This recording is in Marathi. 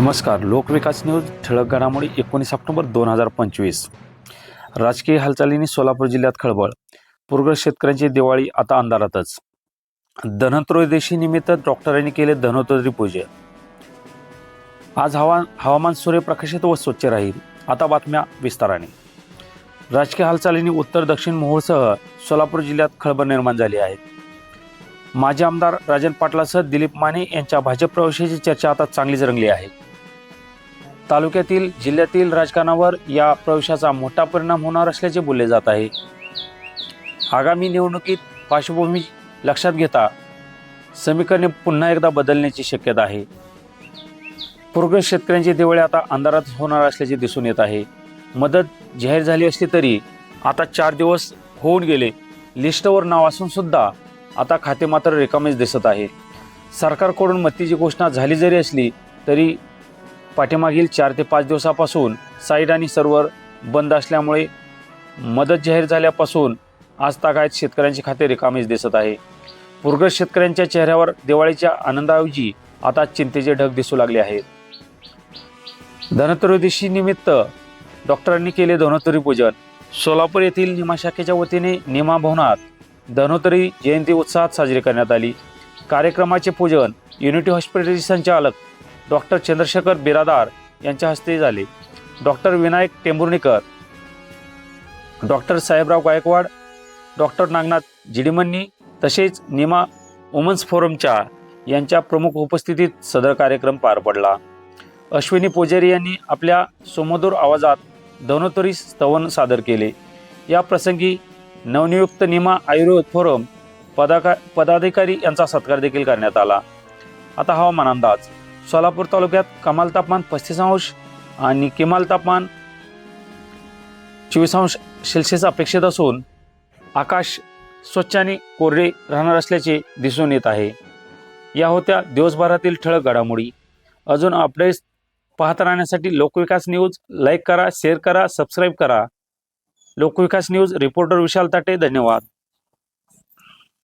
नमस्कार लोकविकास न्यूज ठळक घडामोडी एकोणीस ऑक्टोबर दोन हजार पंचवीस. राजकीय हालचालींनी सोलापूर जिल्ह्यात खळबळ. पूरग्रस्त शेतकऱ्यांची दिवाळी आता अंधारातच. धनत्रयोदशीनिमित्त डॉक्टरांनी केले धनोत्रयोदशी पूजे. आज हवा हवामान सूर्यप्रकाशित व स्वच्छ राहील आता बातम्या विस्ताराने. राजकीय हालचालींनी उत्तर दक्षिण मोहोळसह सोलापूर जिल्ह्यात खळबळ निर्माण झाली आहे. माजी आमदार राजन पाटलासह दिलीप माने यांच्या भाजप प्रवेशाची चर्चा आता चांगलीच रंगली आहे. तालुक्यातील जिल्ह्यातील राजकारणावर या प्रवेशाचा मोठा परिणाम होणार असल्याचे बोलले जात आहे. आगामी निवडणुकीत पार्श्वभूमी लक्षात घेता समीकरणे पुन्हा एकदा बदलण्याची शक्यता आहे. पूरग्रस्त शेतकऱ्यांची दिवाळी आता अंधारात होणार असल्याचे दिसून येत आहे. मदत जाहीर झाली असली तरी आता चार दिवस होऊन गेले. लिस्टवर नाव असून सुद्धा आता खाते मात्र रिकामेच दिसत आहे. सरकारकडून मतीची घोषणा झाली जरी असली तरी पाठीमागील चार ते पाच दिवसापासून साईट आणि सर्व्हर बंद असल्यामुळे मदत जाहीर झाल्यापासून आज तागायत शेतकऱ्यांची खाते रिकामीच दिसत आहे. पूरग्रस्त शेतकऱ्यांच्या चेहऱ्यावर दिवाळीच्या आनंदाऐवजी आता चिंतेचे ढग दिसू लागले आहेत. धनत्रयोदशी निमित्त डॉक्टरांनी केले धनोत्तरी पूजन. सोलापूर येथील निमा शाखेच्या वतीने निमा भवनात धनोत्तरी जयंती उत्साहात साजरी करण्यात आली. कार्यक्रमाचे पूजन युनिटी हॉस्पिटलचे संचालक डॉक्टर चंद्रशेखर बिरादार यांच्या हस्ते झाले. Doctor Vinayak Tembhurnikar doctor Sahebrao Gaikwad doctor Nagnath Jidimanni तसेच निमा वुमन्स फोरमच्या यांच्या प्रमुख उपस्थितीत सदर कार्यक्रम पार पडला. अश्विनी पोजेरी यांनी आपल्या सुमधुर आवाजात धनोत्तरी स्तवन सादर केले. या प्रसंगी नवनियुक्त निमा आयुर्वेद फोरम पदाका पदाधिकारी यांचा सत्कार देखील करण्यात आला. आता हवामान अंदाज. सोलापूर तालुक्यात कमाल तापमान पस्तीस अंश आणि किमाल तापमान चोवीस अंश सेल्सिअस अपेक्षित असून आकाश स्वच्छ आणि कोरडे राहणार असल्याचे दिसून येत आहे. या होत्या दिवसभरातील ठळक घडामोडी. अजून अपडेट्स पाहत राहण्यासाठी लोकविकास न्यूज लाईक करा शेअर करा सबस्क्राईब करा. लोकविकास न्यूज रिपोर्टर विशाल ताटे धन्यवाद.